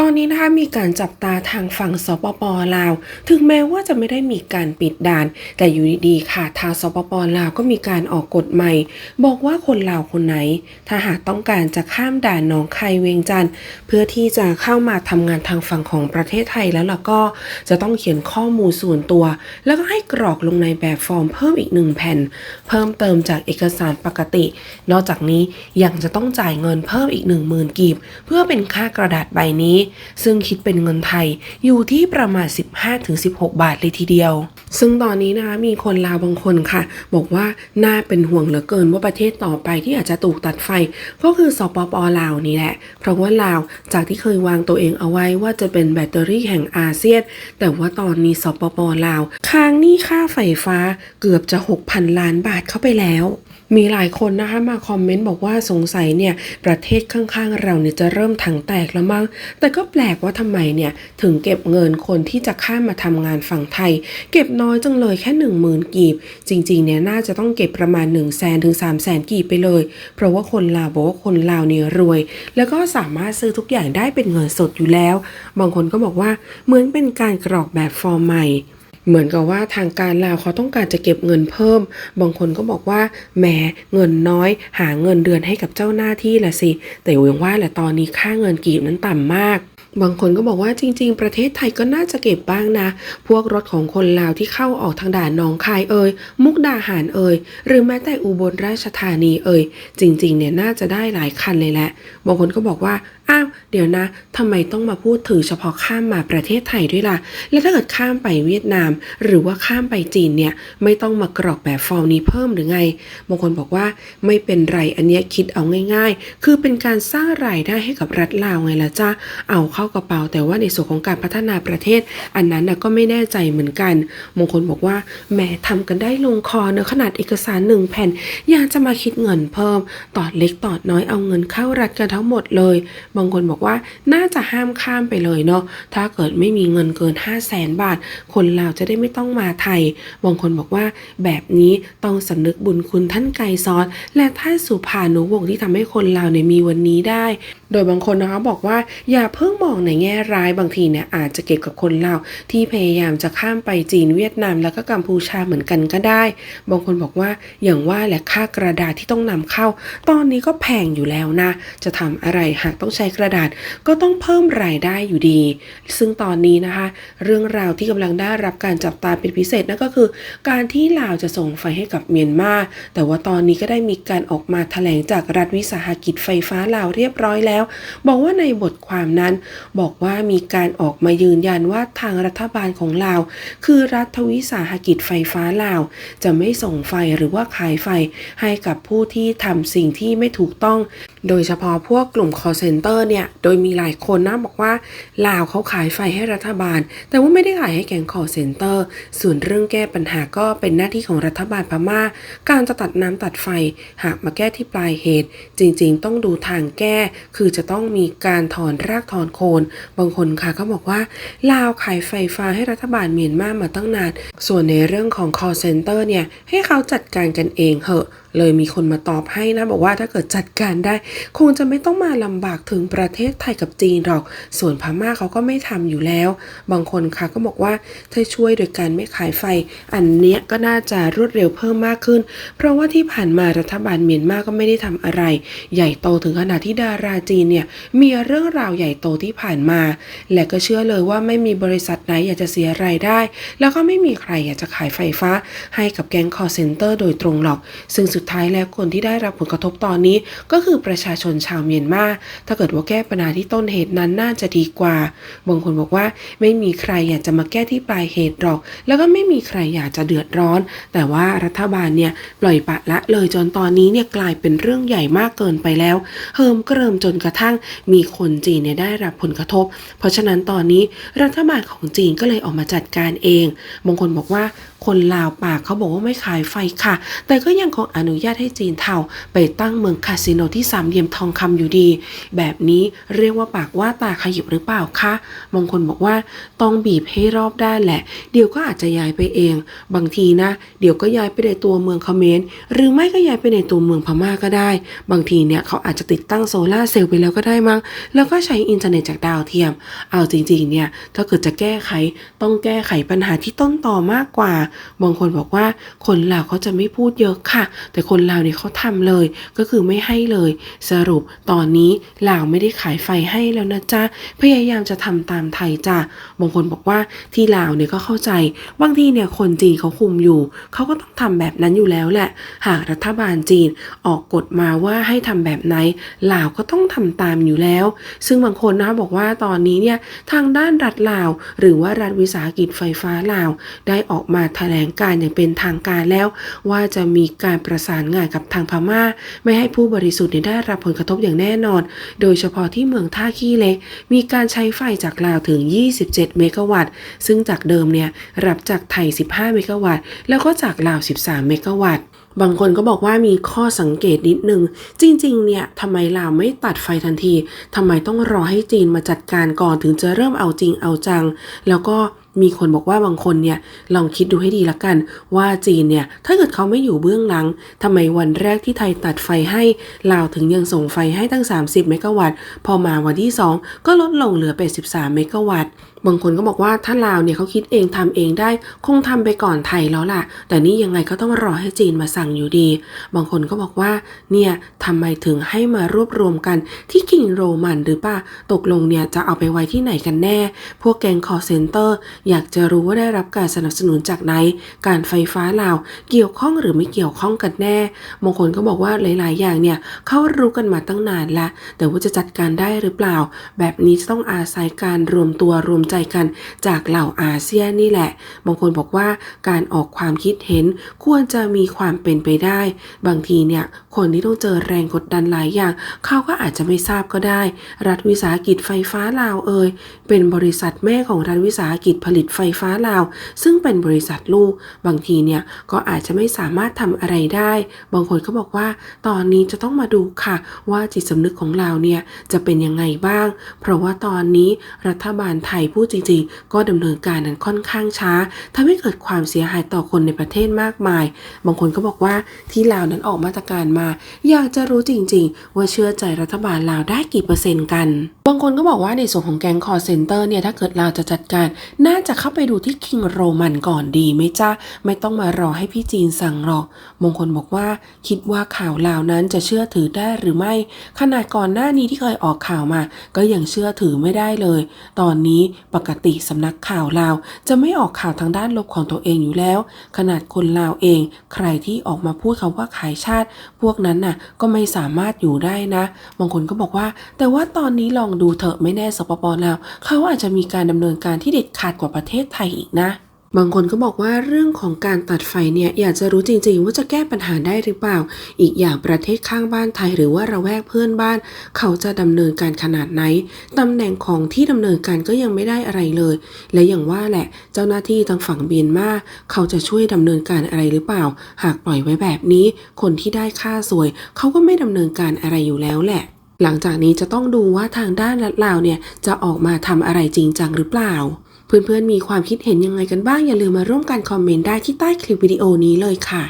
ตอนนี้นะคะมีการจับตาทางฝั่งสปปลาว ถึงแม้ว่าจะไม่ได้มีการปิดด่าน แต่อยู่ดีๆค่ะทางสปปลาวก็มีการออกกฎใหม่ บอกว่าคนลาวคนไหน ถ้าหากต้องการจะข้ามด่านหนองคายเวียงจันทร์เพื่อที่จะเข้ามาทำงานทางฝั่งของประเทศไทยแล้วล่ะก็จะต้องเขียนข้อมูลส่วนตัว แล้วก็ให้กรอกลงในแบบฟอร์มเพิ่มอีกหนึ่งแผ่น เพิ่มเติมจากเอกสารปกติ นอกจากนี้ยังจะต้องจ่ายเงินเพิ่มอีก1 0,000กีบเพื่อเป็นค่ากระดาษใบนี้ซึ่งคิดเป็นเงินไทยอยู่ที่ประมาณ 15-16 บาทเลยทีเดียว ซึ่งตอนนี้นะคะมีคนลาวบางคนค่ะ บอกว่าน่าเป็นห่วงเหลือเกินว่าประเทศต่อไปที่อาจจะถูกตัดไฟ ก็คือสปปลาวนี่แหละ เพราะว่าลาวจากที่เคยวางตัวเองเอาไว้ว่าจะเป็นแบตเตอรี่แห่งอาเซียน แต่ว่าตอนนี้สปปลาวค้างหนี้ค่าไฟฟ้าเกือบจะ 6,000 ล้านบาทเข้าไปแล้วมีหลายคนนะคะมาคอมเมนต์บอกว่าสงสัยเนี่ยประเทศข้างๆเราเนี่ยจะเริ่มถังแตกแล้วมั้งแต่ก็แปลกว่าทำไมเนี่ยถึงเก็บเงินคนที่จะข้ามมาทำงานฝั่งไทย เก็บน้อยจังเลยแค่ 1 0,000 กีบ จริงๆเนี่ยน่าจะต้องเก็บประมาณ 1 0 0 0 0แสนถึง3 0 0แสนกีบไปเลย เพราะว่าคนลาวบอกว่าคนลาวเนี่ยรวย แล้วก็สามารถซื้อทุกอย่างได้เป็นเงินสดอยู่แล้ว บางคนก็บอกว่าเหมือนเป็นการกรอกแบบฟอร์มใหม่ เหมือนกับว่าทางการลาวเขาต้องการจะเก็บเงินเพิ่ม บางคนก็บอกว่าแหมเงินน้อย หาเงินเดือนให้กับเจ้าหน้าที่ละสิ แต่ยังว่าแหละตอนนี้ค่าเงินกีบนั้นต่ำมาก บางคนก็บอกว่าจริง ๆ ประเทศไทยก็น่าจะเก็บบ้างนะ พวกรถของคนลาวที่เข้าออกทางด่านหนองคายเอ่ยมุกดาหารเอ่ยหรือแม้แต่อุบลราชธานีเอ่ยจริง ๆ เนี่ยน่าจะได้หลายคันเลยแหละ บางคนก็บอกว่าอ้าวเดี๋ยวนะทำไมต้องมาพูดถึงเฉพาะข้ามมาประเทศไทยด้วยล่ะ แล้วถ้าเกิดข้ามไปเวียดนาม หรือว่าข้ามไปจีนเนี่ยไม่ต้องมากรอกแบบฟอร์มนี้เพิ่มหรือไง บางคนบอกว่าไม่เป็นไรอันเนี้ยคิดเอาง่าย ๆ คือเป็นการสร้างรายได้ให้กับรัฐลาวไงล่ะจ้าเอาเข้ากระเป๋า แต่ว่าในส่วนของการพัฒนาประเทศ อันนั้นนะก็ไม่แน่ใจเหมือนกันบางคนบอกว่าแหมทำกันได้ลงคอเนอะขนาดเอกสารหนึ่งแผ่นอยากจะมาคิดเงินเพิ่มตอดเล็กตอดน้อยเอาเงินเข้ารัฐกันทั้งหมดเลย บางคนบอกว่าน่าจะห้ามข้ามไปเลยเนาะถ้าเกิดไม่มีเงินเกิน 5 0 0แสนบาท คนลาวจะได้ไม่ต้องมาไทย บางคนบอกว่าแบบนี้ต้องสำนึกบุญคุณท่านไกรซอนและท่านสุภานุวงศ์ที่ทำให้คนลาวเนี่ยมีวันนี้ได้ โดยบางคนนะคะบอกว่าอย่าเพิ่งมองในแง่ร้ายบางทีเนี่ยอาจจะเก็บกับคนลาวที่พยายามจะข้ามไปจีนเวียดนามแล้วก็กัมพูชาเหมือนกันก็ได้ บางคนบอกว่าอย่างว่าแหละค่ากระดาษที่ต้องนำเข้า ตอนนี้ก็แพงอยู่แล้วนะ จะทำอะไรหากต้องใช้กระดาษก็ต้องเพิ่มรายได้อยู่ดี ซึ่งตอนนี้นะคะ เรื่องราวที่กำลังได้รับการจับตาเป็นพิเศษนั่นก็คือ การที่ลาวจะส่งไฟให้กับเมียนมาแต่ว่าตอนนี้ก็ได้มีการออกมาแถลงจากรัฐวิสาหกิจไฟฟ้าลาวเรียบร้อยแล้ว บอกว่าในบทความนั้นบอกว่ามีการออกมายืนยันว่าทางรัฐบาลของลาว คือรัฐวิสาหกิจไฟฟ้าลาว จะไม่ส่งไฟหรือว่าขายไฟให้กับผู้ที่ทำสิ่งที่ไม่ถูกต้อง โดยเฉพาะพวกกลุ่ม call center เนี่ย โดยมีหลายคนนะบอกว่า ลาวเขาขายไฟให้รัฐบาล แต่ว่าไม่ได้ขายให้แก๊ง call center ส่วนเรื่องแก้ปัญหาก็เป็นหน้าที่ของรัฐบาลพม่า การจะตัดน้ำตัดไฟ หากมาแก้ที่ปลายเหตุ จริงๆ ต้องดูทางแก้ คือจะต้องมีการถอนรากถอนโคน บางคนค่ะก็บอกว่า ลาวขายไฟฟ้าให้รัฐบาลเมียนมามาตั้งนาน ส่วนในเรื่องของ call center เนี่ย ให้เขาจัดการกันเองเหอะเลยมีคนมาตอบให้นะ บอกว่าถ้าเกิดจัดการได้คงจะไม่ต้องมาลำบากถึงประเทศไทยกับจีนหรอก ส่วนพม่าเขาก็ไม่ทำอยู่แล้ว บางคนค่ะก็บอกว่าถ้าช่วยโดยการไม่ขายไฟ อันเนี้ยก็น่าจะรวดเร็วเพิ่มมากขึ้น เพราะว่าที่ผ่านมารัฐบาลเมียนมาก็ไม่ได้ทำอะไร ใหญ่โตถึงขนาดที่ดาราจีนเนี่ยมีเรื่องราวใหญ่โตที่ผ่านมา และก็เชื่อเลยว่าไม่มีบริษัทไหนอยากจะเสียรายได้ แล้วก็ไม่มีใครอยากจะขายไฟฟ้า ให้กับแก๊งคอร์เซนเตอร์โดยตรงหรอก ซึ่งสุดท้ายแล้วคนที่ได้รับผลกระทบตอนนี้ก็คือประประชาชนชาวเมียนมาถ้าเกิดว่าแก้ปัญหาที่ต้นเหตุนั้นน่าจะดีกว่า บางคนบอกว่าไม่มีใครอยากจะมาแก้ที่ปลายเหตุหรอก แล้วก็ไม่มีใครอยากจะเดือดร้อน แต่ว่ารัฐบาลเนี่ยปล่อยปละละเลยจนตอนนี้เนี่ยกลายเป็นเรื่องใหญ่มากเกินไปแล้วเฮิมเกริมจนกระทั่งมีคนจีนเนี่ยได้รับผลกระทบ เพราะฉะนั้นตอนนี้รัฐบาลของจีนก็เลยออกมาจัดการเอง บางคนบอกว่าคนลาวปากเขาบอกว่าไม่ขายไฟค่ะ แต่ก็ยังคงอนุญาตให้จีนเทาไปตั้งเมืองคาสิโนที่สาเหลี่ยมทองคำอยู่ดี แบบนี้เรียกว่าปากว่าตาขยิบหรือเปล่าคะบางคนบอกว่าต้องบีบให้รอบด้านแหละ เดี๋ยวก็อาจจะย้ายไปเอง บางทีนะ เดี๋ยวก็ย้ายไปในตัวเมืองเขมรหรือไม่ก็ย้ายไปในตัวเมืองพม่าก็ได้ บางทีเนี่ยเขาอาจจะติดตั้งโซลาเซลล์ไปแล้วก็ได้มั้งแล้วก็ใช้อินเทอร์เน็ตจากดาวเทียม เอาจริงๆเนี่ยถ้าเกิดจะแก้ไขต้องแก้ไขปัญหาที่ต้นต่อมากกว่า บางคนบอกว่าคนลาวเขาจะไม่พูดเยอะค่ะ แต่คนลาวเนี่ยเขาทำเลยก็คือไม่ให้เลยสรุปตอนนี้ลาวไม่ได้ขายไฟให้แล้วนะจ๊ะ พยายามจะทำตามไทยจ้ะบางคนบอกว่าที่ลาวเนี่ยก็เข้าใจ บางทีเนี่ยคนจีนเขาคุมอยู่ เขาก็ต้องทำแบบนั้นอยู่แล้วแหละ หากรัฐบาลจีนออกกฎมาว่าให้ทำแบบไหนลาวก็ต้องทำตามอยู่แล้ว ซึ่งบางคนนะบอกว่าตอนนี้เนี่ยทางด้านรัฐลาว หรือว่ารัฐวิสาหกิจไฟฟ้าลาว ได้ออกมาแถลงการอย่างเป็นทางการแล้ว ว่าจะมีการประสานงานกับทางพม่า ไม่ให้ผู้บริสุทธิ์เนี่ยได้รับผลกระทบอย่างแน่นอน โดยเฉพาะที่เมืองท่าขี้เล็ก มีการใช้ไฟจากลาวถึง 27 เมกะวัตต์ ซึ่งจากเดิมเนี่ยรับจากไทย 15 เมกะวัตต์ แล้วก็จากลาว 13 เมกะวัตต์บางคนก็บอกว่ามีข้อสังเกตนิดนึง จริง ๆ เนี่ยทำไมลาวไม่ตัดไฟทันทีทำไมต้องรอให้จีนมาจัดการก่อนถึงจะเริ่มเอาจริงเอาจัง แล้วก็ มีคนบอกว่าบางคนเนี่ยลองคิดดูให้ดีละกัน ว่าจีนเนี่ยถ้าเกิดเขาไม่อยู่เบื้องหลังทำไมวันแรกที่ไทยตัดไฟให้ลาวถึงยังส่งไฟให้ตั้ง 30 เมกะวัตต์ พอมาวันที่ 2 ก็ลดลงเหลือเป็น 13 เมกะวัตต์บางคนก็บอกว่าถ้าลาวเนี่ยเขาคิดเองทำเองได้ คงทำไปก่อนไทยแล้วล่ะ แต่นี่ยังไงก็ต้องรอให้จีนมาสั่งอยู่ดี บางคนก็บอกว่าเนี่ยทำไมถึงให้มารวบรวมกันที่คิงโรมันหรือป่ะตกลงเนี่ยจะเอาไปไว้ที่ไหนกันแน่ พวกแกงคอเซนเตอร์อยากจะรู้ว่าได้รับการสนับสนุนจากไหน การไฟฟ้าลาว เกี่ยวข้องหรือไม่เกี่ยวข้องกันแน่บางคนก็บอกว่าหลาย ๆ อย่างเนี่ยเขารู้กันมาตั้งนานละแต่ว่าจะจัดการได้หรือเปล่า แบบนี้จะต้องอาศัยการรวมตัวรวมใจกันจากเหล่าอาเซียนนี่แหละ บางคนบอกว่าการออกความคิดเห็นควรจะมีความเป็นไปได้ บางทีเนี่ยคนที่ต้องเจอแรงกดดันหลายอย่าง เขาก็อาจจะไม่ทราบก็ได้ รัฐวิสาหกิจไฟฟ้าลาวเอ่ยเป็นบริษัทแม่ของรัฐวิสาหกิจผลิตลิตไฟฟ้าลาว ซึ่งเป็นบริษัทลูก บางทีเนี่ยก็อาจจะไม่สามารถทำอะไรได้ บางคนก็บอกว่าตอนนี้จะต้องมาดูค่ะ ว่าจิตสำนึกของเราเนี่ยจะเป็นยังไงบ้าง เพราะว่าตอนนี้รัฐบาลไทยพูดจริง ๆ ก็ดำเนินการนั้นค่อนข้างช้าทำให้เกิดความเสียหายต่อคนในประเทศมากมาย บางคนก็บอกว่าที่ลาวนั้นออกมาตรการมา อยากจะรู้จริง ๆ ว่าเชื่อใจรัฐบาลลาวได้กี่เปอร์เซ็นต์กัน บางคนก็บอกว่าในส่วนของแก๊งคอร์เซนเตอร์เนี่ยถ้าเกิดลาวจะจัดการ น่าจะเข้าไปดูที่คิงโรมันก่อนดีไหมจ้าไม่ต้องมารอให้พี่จีนสั่งหรอกบางคนบอกว่าคิดว่าข่าวลาวนั้นจะเชื่อถือได้หรือไม่ ขนาดก่อนหน้านี้ที่เคยออกข่าวมา ก็ยังเชื่อถือไม่ได้เลย ตอนนี้ปกติสำนักข่าวลาว จะไม่ออกข่าวทางด้านลบของตัวเองอยู่แล้ว ขนาดคนลาวเอง ใครที่ออกมาพูดคำว่าขายชาติ พวกนั้นน่ะก็ไม่สามารถอยู่ได้นะบางคนก็บอกว่า แต่ว่าตอนนี้ลองดูเถอะไม่แน่สปปลาวเขาอาจจะมีการดำเนินการที่เด็ดขาดกว่าประเทศไทยอีกนะบางคนก็บอกว่าเรื่องของการตัดไฟเนี่ยอยากจะรู้จริงๆ ว่าจะแก้ปัญหาได้หรือเปล่า อีกอย่างประเทศข้างบ้านไทยหรือว่าระแวกเพื่อนบ้าน เขาจะดำเนินการขนาดไหนตำแหน่งของที่ดำเนินการก็ยังไม่ได้อะไรเลย และอย่างว่าแหละเจ้าหน้าที่ทางฝั่งเบียนมาเขาจะช่วยดำเนินการอะไรหรือเปล่า หากปล่อยไว้แบบนี้ คนที่ได้ค่าสวย เขาก็ไม่ดำเนินการอะไรอยู่แล้วแหละ หลังจากนี้จะต้องดูว่าทางด้านรัฐลาวเนี่ยจะออกมาทำอะไรจริงจังหรือเปล่า เพื่อนๆมีความคิดเห็นยังไงกันบ้างอย่าลืมมาร่วมกันคอมเมนต์ได้ที่ใต้คลิปวิดีโอนี้เลยค่ะ